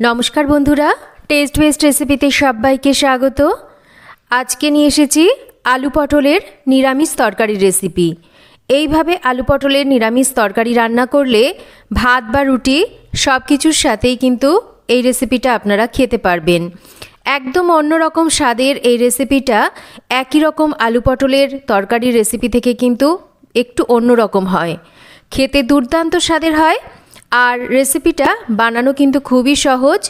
নমস্কার বন্ধুরা test best রেসিপিতে সবাইকে স্বাগত। আজকে নিয়ে এসেছি আলু পটলের নিরামিষ তরকারি রেসিপি এইভাবে আলু পটলের নিরামিষ তরকারি রান্না করলে ভাত বা রুটি সব কিছুর সাথেই কিন্তু এই রেসিপিটা আপনারা খেতে পারবেন। একদম অন্যরকম স্বাদের এই রেসিপিটা একই রকম আলু পটলের তরকারির রেসিপি থেকে কিন্তু একটু অন্যরকম হয়। খেতে দুর্দান্ত স্বাদের হয় আর রেসিপিটা বানানো কিন্তু খুবই সহজ।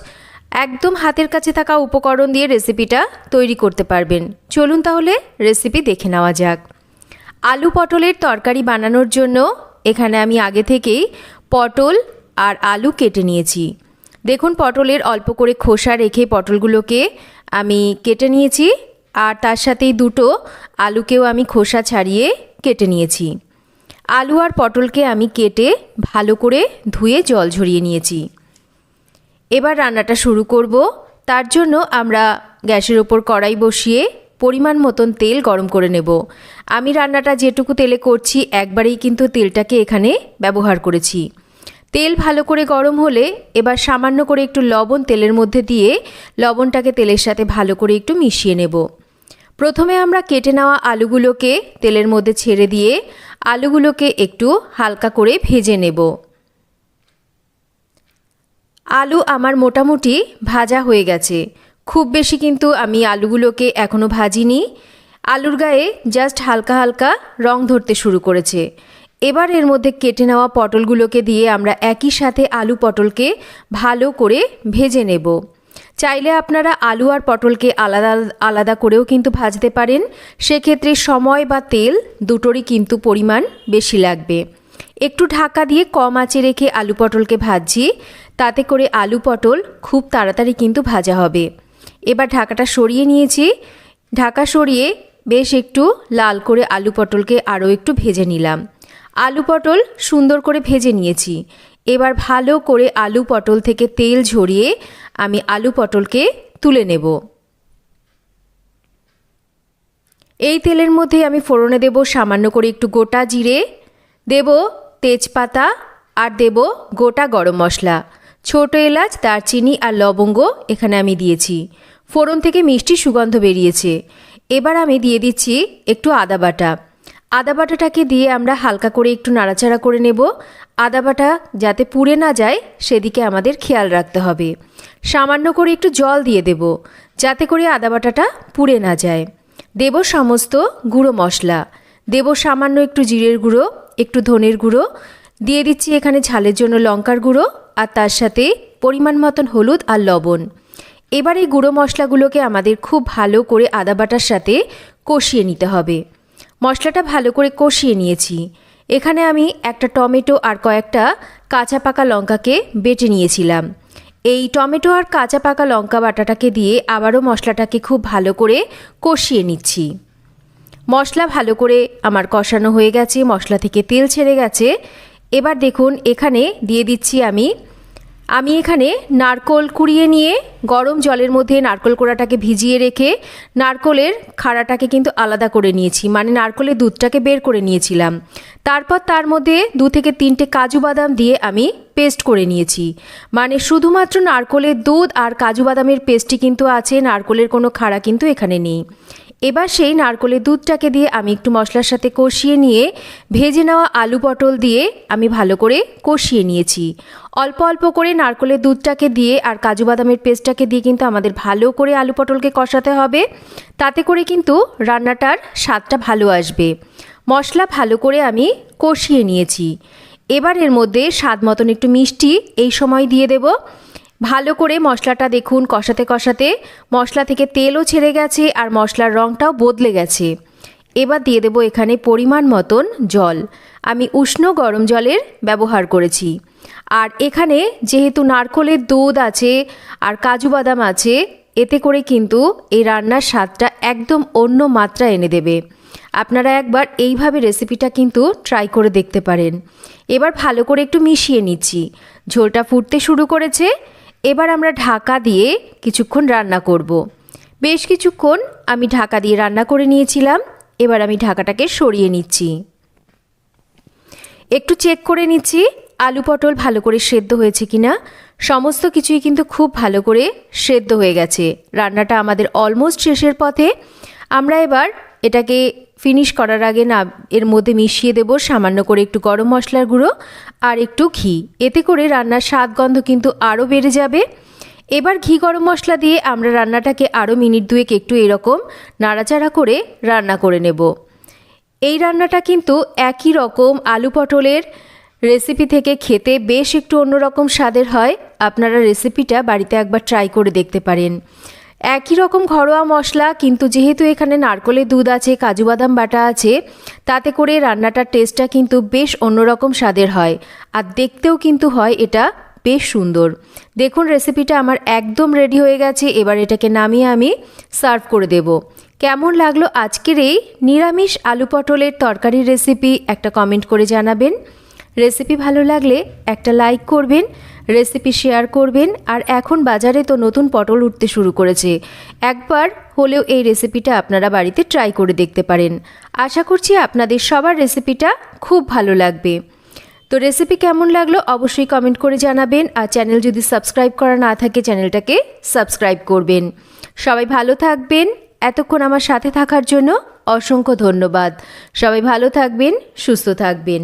একদম হাতের কাছে থাকা উপকরণ দিয়ে রেসিপিটা তৈরি করতে পারবেন। চলুন তাহলে রেসিপি দেখে নেওয়া যাক। আলু পটলের তরকারি বানানোর জন্য এখানে আমি আগে থেকেই পটল আর আলু কেটে নিয়েছি। দেখুন, পটলের অল্প করে খোসা রেখে পটলগুলোকে আমি কেটে নিয়েছি। আর তার সাথেই দুটো আলুকেও আমি খোসা ছাড়িয়ে কেটে নিয়েছি। আলু আর পটলকে আমি কেটে ভালো করে ধুয়ে জল ঝরিয়ে নিয়েছি। এবার রান্নাটা শুরু করব। তার জন্য আমরা গ্যাসের ওপর কড়াই বসিয়ে পরিমাণ মতন তেল গরম করে নেব। আমি রান্নাটা যেটুকু তেলে করছি, একবারেই কিন্তু তেলটাকে এখানে ব্যবহার করেছি। তেল ভালো করে গরম হলে এবার সামান্য করে একটু লবণ তেলের মধ্যে দিয়ে লবণটাকে তেলের সাথে ভালো করে একটু মিশিয়ে নেব। প্রথমে আমরা কেটে নেওয়া আলুগুলোকে তেলের মধ্যে ছেড়ে দিয়ে আলুগুলোকে একটু হালকা করে ভেজে নেব। আলু আমার মোটামুটি ভাজা হয়ে গেছে। খুব বেশি কিন্তু আমি আলুগুলোকে এখনও ভাজিনি। আলুর গায়ে জাস্ট হালকা হালকা রং ধরতে শুরু করেছে। এবার এর মধ্যে কেটে নেওয়া পটলগুলোকে দিয়ে আমরা একই সাথে আলু পটলকে ভালো করে ভেজে নেব। চাইলে আপনারা আলু আর পটলকে আলাদা আলাদা করেও কিন্তু ভাজতে পারেন। সেক্ষেত্রে সময় বা তেল দুটোরই কিন্তু পরিমাণ বেশি লাগবে। একটু ঢাকা দিয়ে কম আঁচে রেখে আলু পটলকে ভাজছি। তাতে করে আলু পটল খুব তাড়াতাড়ি কিন্তু ভাজা হবে। এবার ঢাকাটা সরিয়ে নিয়েছি। ঢাকা সরিয়ে বেশ একটু লাল করে আলু পটলকে আরও একটু ভেজে নিলাম। আলু পটল সুন্দর করে ভেজে নিয়েছি। এবার ভালো করে আলু পটল থেকে তেল ঝরিয়ে আমি আলু পটলকে তুলে নেব। এই তেলের মধ্যে আমি ফোড়নে দেব সামান্য করে একটু গোটা জিরে, দেব তেজপাতা আর দেব গোটা গরম মশলা। ছোট এলাচ, দারচিনি আর লবঙ্গ এখানে আমি দিয়েছি। ফোড়ন থেকে মিষ্টি সুগন্ধ বেরিয়েছে। এবার আমি দিয়ে দিচ্ছি একটু আদা বাটা। আদা বাটাটাকে দিয়ে আমরা হালকা করে একটু নাড়াচাড়া করে নেব। আদা বাটা যাতে পুড়ে না যায়, সেদিকে আমাদের খেয়াল রাখতে হবে। সামান্য করে একটু জল দিয়ে দেব, যাতে করে আদা বাটাটা পুড়ে না যায়। দেব সমস্ত গুঁড়ো মশলা। দেব সামান্য একটু জিরের গুঁড়ো, একটু ধনের গুঁড়ো। দিয়ে দিচ্ছি এখানে ঝালের জন্য লঙ্কার গুঁড়ো আর তার সাথে পরিমাণ মতন হলুদ আর লবণ। এবার এই গুঁড়ো মশলাগুলোকে আমাদের খুব ভালো করে আদা বাটার সাথে কষিয়ে নিতে হবে। মশলাটা ভালো করে কষিয়ে নিয়েছি। এখানে আমি একটা টমেটো আর কয়েকটা কাঁচা পাকা লঙ্কাকে বেটে নিয়েছিলাম। এই টমেটো আর কাঁচা পাকা লঙ্কা বাটাটাকে দিয়ে আবারও মশলাটাকে খুব ভালো করে কষিয়ে নিচ্ছি। মশলা ভালো করে আমার কষানো হয়ে গেছে, মশলা থেকে তেল ছেড়ে গেছে। এবার দেখুন, এখানে দিয়ে দিচ্ছি আমি আমি এখানে নারকোল কুড়িয়ে নিয়ে গরম জলের মধ্যে নারকোল কোড়াটাকে ভিজিয়ে রেখে নারকোলের খাড়াটাকে কিন্তু আলাদা করে নিয়েছি। মানে নারকোলের দুধটাকে বের করে নিয়েছিলাম। তারপর তার মধ্যে দু থেকে তিনটে কাজু বাদাম দিয়ে আমি পেস্ট করে নিয়েছি। মানে শুধুমাত্র নারকোলের দুধ আর কাজু বাদামের পেস্টই কিন্তু আছে, নারকোলের কোনো খাড়া কিন্তু এখানে নেই। এবার সেই নারকোলের দুধটাকে দিয়ে আমি একটু মশলার সাথে কষিয়ে নিয়ে ভেজে নেওয়া আলু পটল দিয়ে আমি ভালো করে কষিয়ে নিয়েছি। অল্প অল্প করে নারকোলের দুধটাকে দিয়ে আর কাজু বাদামের পেস্টটাকে দিয়ে কিন্তু আমাদের ভালো করে আলু পটলকে কষাতে হবে। তাতে করে কিন্তু রান্নাটার স্বাদটা ভালো আসবে। মশলা ভালো করে আমি কষিয়ে নিয়েছি। এবার এর মধ্যে স্বাদ মতন একটু মিষ্টি এই সময় দিয়ে দেব। ভালো করে মশলাটা দেখুন কষাতে কষাতে। মশলা থেকে তেলও ছেড়ে গেছে আর মশলার রঙটাও বদলে গেছে। এবার দিয়ে দেবো এখানে পরিমাণ মতন জল। আমি উষ্ণ গরম জলের ব্যবহার করেছি। আর এখানে যেহেতু নারকোলের দুধ আছে আর কাজু বাদাম আছে, এতে করে কিন্তু এই রান্নার স্বাদটা একদম অন্য মাত্রা এনে দেবে। আপনারা একবার এইভাবে রেসিপিটা কিন্তু ট্রাই করে দেখতে পারেন। এবার ভালো করে একটু মিশিয়ে নিচ্ছি। ঝোলটা ফুটতে শুরু করেছে এবার আমরা ঢাকা দিয়ে কিছুক্ষণ রান্না করব। বেশ কিছুক্ষণ আমি ঢাকা দিয়ে রান্না করে নিয়েছিলাম, এবার আমি ঢাকাটাকে সরিয়ে নিচ্ছি। একটু চেক করে নিচ্ছি আলু পটল ভালো করে সেদ্ধ হয়েছে কিনা। সমস্ত কিছুই কিন্তু খুব ভালো করে সেদ্ধ হয়ে গেছে। রান্নাটা আমাদের অলমোস্ট শেষের পথে। আমরা এবার এটাকে ফিনিশ করার আগে না এর মধ্যে মিশিয়ে দেব, সামান্য করে একটু গরম মশলার গুঁড়ো আর একটু ঘি। এতে করে রান্নার স্বাদ গন্ধ কিন্তু আরও বেড়ে যাবে। এবার ঘি গরম মশলা দিয়ে আমরা রান্নাটাকে আরও মিনিট দুয়েক একটু এরকম নাড়াচাড়া করে রান্না করে নেব। এই রান্নাটা কিন্তু একই রকম আলু পটলের রেসিপি থেকে খেতে বেশ একটু অন্যরকম স্বাদের হয়। আপনারা রেসিপিটা বাড়িতে একবার ট্রাই করে দেখতে পারেন। একই রকম ঘরোয়া মশলা, কিন্তু যেহেতু এখানে নারকলের দুধ আছে, কাজু বাদাম বাটা আছে, তাতে করে রান্নাটার টেস্টটা কিন্তু বেশ অন্যরকম স্বাদের হয়। আর দেখতেও কিন্তু হয় এটা বেশ সুন্দর। দেখুন রেসিপিটা আমার একদম রেডি হয়ে গেছে, এবার এটাকে নামিয়ে আমি সার্ভ করে দেব। কেমন লাগল আজকের এই নিরামিষ আলু পটলের তরকারির রেসিপি একটা কমেন্ট করে জানাবেন। রেসিপি ভালো লাগলে একটা লাইক করবেন, রেসিপি শেয়ার করবেন, আর এখন বাজারে তো নতুন পটল উঠতে শুরু করেছে। একবার হলেও এই রেসিপিটা আপনারা বাড়িতে ট্রাই করে দেখতে পারেন। আশা করছি আপনাদের সবার রেসিপিটা খুব ভালো লাগবে। তো রেসিপি কেমন লাগল অবশ্যই কমেন্ট করে জানাবেন, আর চ্যানেল যদি সাবস্ক্রাইব করা না থাকে চ্যানেলটাকে সাবস্ক্রাইব করবেন। সবাই ভালো থাকবেন, এতক্ষণ আমার সাথে থাকার জন্য অসংখ্য ধন্যবাদ। সবাই ভালো থাকবেন, সুস্থ থাকবেন।